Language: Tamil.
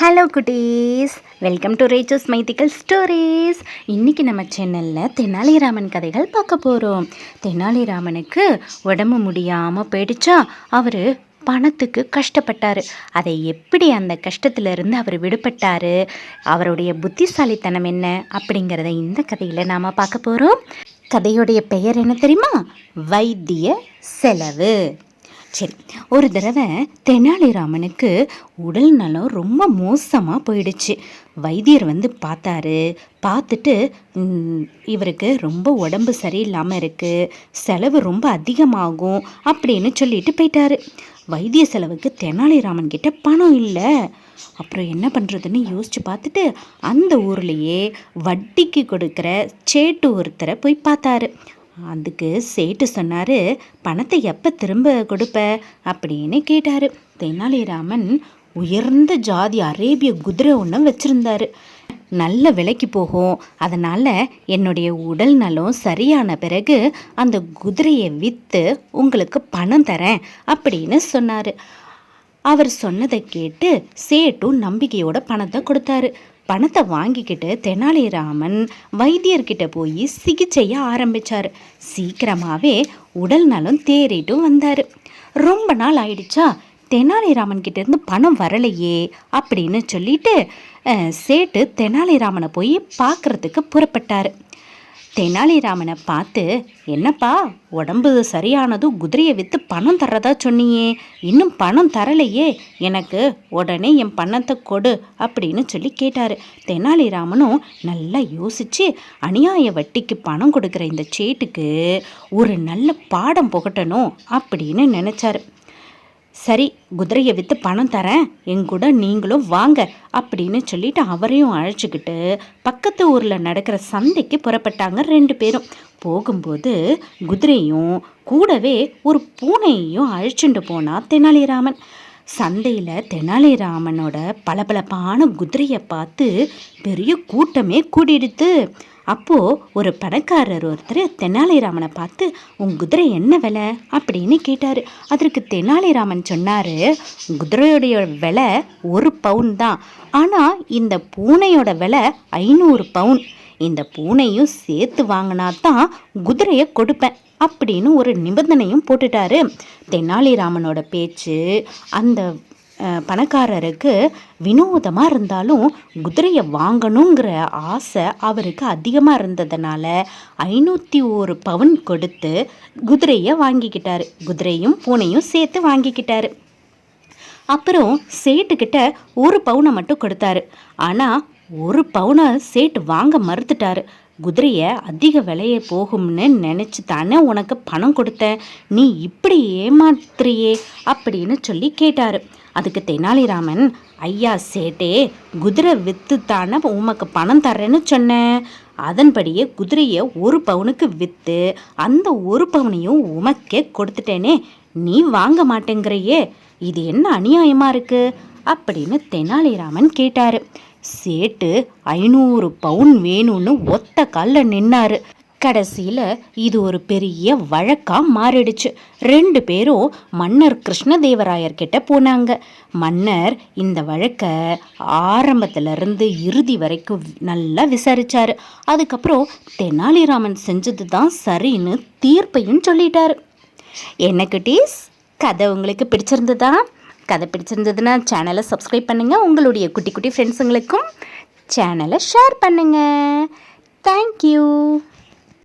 ஹலோ குட்டீஸ். வெல்கம் டு ரேச்சஸ் மைத்திக்கல் ஸ்டோரீஸ் இன்றைக்கி நம்ம சேனலில் தெனாலிராமன் கதைகள் பார்க்க போகிறோம் தெனாலிராமனுக்கு உடம்பு முடியாமல் போயிடுச்சா? அவர் பணத்துக்கு கஷ்டப்பட்டார். அதை எப்படி அந்த கஷ்டத்திலிருந்து அவர் விடுபட்டார்? அவருடைய புத்திசாலித்தனம் என்ன? அப்படிங்கிறத இந்த கதையில் நாம் பார்க்க போகிறோம் கதையுடைய பெயர் என்ன தெரியுமா? வைத்திய செலவு. சரி ஒரு தடவை தெனாலிராமனுக்கு உடல் நலம் ரொம்ப மோசமாக போயிடுச்சு. வைத்தியர் வந்து பார்த்தாரு. பார்த்துட்டு இவருக்கு ரொம்ப உடம்பு சரியில்லாமல் இருக்குது செலவு ரொம்ப அதிகமாகும் அப்படின்னு சொல்லிட்டு போயிட்டாரு. வைத்திய செலவுக்கு தெனாலிராமன் கிட்ட பணம் இல்லை. அப்புறம் என்ன பண்ணுறதுன்னு யோசித்து பார்த்துட்டு அந்த ஊர்லேயே வட்டிக்கு கொடுக்குற சேட்டு ஒருத்தரை போய் பார்த்தாரு. அதுக்கு சேட்டு சொன்னார் பணத்தை எப்போ திரும்ப கொடுப்ப? அப்படின்னு கேட்டார். தெனாலிராமன் உயர்ந்த ஜாதி அரேபிய குதிரை ஒன்று வச்சுருந்தாரு. நல்ல விலைக்கு போகும். அதனால் என்னுடைய உடல் நலம் சரியான பிறகு அந்த குதிரையை விற்று உங்களுக்கு பணம் தரேன் அப்படின்னு சொன்னார். அவர் சொன்னதை கேட்டு சேட்டும் நம்பிக்கையோட பணத்தை கொடுத்தாரு. பணத்தை வாங்கிக்கிட்டு தெனாலிராமன் வைத்தியர்கிட்ட போய் சிகிச்சைய ஆரம்பிச்சார். சீக்கிரமாகவே உடல் நலம் தேறிட்டும் வந்தார். ரொம்ப நாள் ஆயிடுச்சா? தெனாலிராமன் கிட்டேருந்து பணம் வரலையே அப்படின்னு சொல்லிட்டு சேட்டு தெனாலிராமனை போய் பார்க்குறதுக்கு புறப்பட்டார். தெனாலிராமனை பார்த்து என்னப்பா உடம்பு சரியானதும் குதிரையை விற்று பணம் தர்றதா சொன்னியே? இன்னும் பணம் தரலையே? எனக்கு உடனே என் பணத்தை கொடு அப்படின்னு சொல்லி கேட்டார். தெனாலிராமனும் நல்லா யோசித்து அநியாய வட்டிக்கு பணம் கொடுக்குற இந்த சேட்டுக்கு ஒரு நல்ல பாடம் புகட்டணும் அப்படின்னு நினச்சாரு. சரி குதிரையை விற்று பணம் தரேன். என் கூட நீங்களும் வாங்க அப்படின்னு சொல்லிட்டு அவரையும் அழைச்சிக்கிட்டு பக்கத்து ஊரில் நடக்கிற சந்தைக்கு புறப்பட்டாங்க ரெண்டு பேரும். போகும்போது குதிரையும் கூடவே ஒரு பூனையையும் அழைச்சிட்டு போனா தெனாலிராமன். சந்தையில் தெனாலிராமனோட பளபளப்பான குதிரையை பார்த்து பெரிய கூட்டமே கூடிடுது அப்போது ஒரு பணக்காரர் ஒருத்தர் தெனாலிராமனை பார்த்து உன் குதிரை என்ன விலை? அப்படின்னு கேட்டார். அதற்கு தெனாலிராமன் சொன்னார் குதிரையுடைய விலை ஒரு பவுன் தான். ஆனால் இந்த பூனையோட விலை ஐநூறு பவுன். இந்த பூனையும் சேர்த்து வாங்கினா தான் குதிரையை கொடுப்பேன் அப்படின்னு ஒரு நிபந்தனையும் போட்டுட்டாரு. தெனாலிராமனோட பேச்சு அந்த பணக்காரருக்கு வினோதமாக இருந்தாலும் குதிரையை வாங்கணுங்கிற ஆசை அவருக்கு அதிகமாக இருந்ததுனால ஐநூற்றி ஒரு பவுன் கொடுத்து குதிரையை வாங்கிக்கிட்டாரு. குதிரையும் பூனையும் சேர்த்து வாங்கிக்கிட்டாரு. அப்புறம் சேட்டுக்கிட்ட ஒரு பவுனை மட்டும் கொடுத்தாரு. ஆனால் ஒரு பவுனை சேட்டு வாங்க மறுத்துட்டாரு. குதிரையை அதிக விலைய போகும்னு நினச்சி தானே உனக்கு பணம் கொடுத்தேன். நீ இப்படி ஏமாத்துறியே அப்படின்னு சொல்லி கேட்டார். அதுக்கு தெனாலிராமன் ஐயா சேட்டே குதிரை விற்று தானே உமக்கு பணம் தர்றேன்னு சொன்னேன். அதன்படியே குதிரையை ஒரு பவுனுக்கு விற்று அந்த ஒரு பவுனையும் உமக்கே கொடுத்துட்டேனே. நீ வாங்க மாட்டேங்கிறையே. இது என்ன அநியாயமாக இருக்குது அப்படின்னு தெனாலிராமன் கேட்டார். சேட்டு ஐநூறு பவுன் வேணும்னு ஒத்த காலில் நின்னாரு. கடைசியில் இது ஒரு பெரிய வழக்காக மாறிடுச்சு. ரெண்டு பேரும் மன்னர் கிருஷ்ணதேவராயர் கிட்ட போனாங்க. மன்னர் இந்த வழக்கை ஆரம்பத்திலிருந்து இறுதி வரைக்கும் நல்லா விசாரிச்சார். அதுக்கப்புறம் தெனாலிராமன் செஞ்சது தான் சரின்னு தீர்ப்பையும் சொல்லிட்டார். என்ன குட்டீஸ்? கதை உங்களுக்கு பிடிச்சிருந்ததா? கதை பிடிச்சிருந்ததுன்னா சேனலை சப்ஸ்கிரைப் பண்ணுங்கள் உங்களுடைய குட்டி குட்டி ஃப்ரெண்ட்ஸுங்களுக்கும் சேனலை ஷேர் பண்ணுங்கள் தேங்க்யூ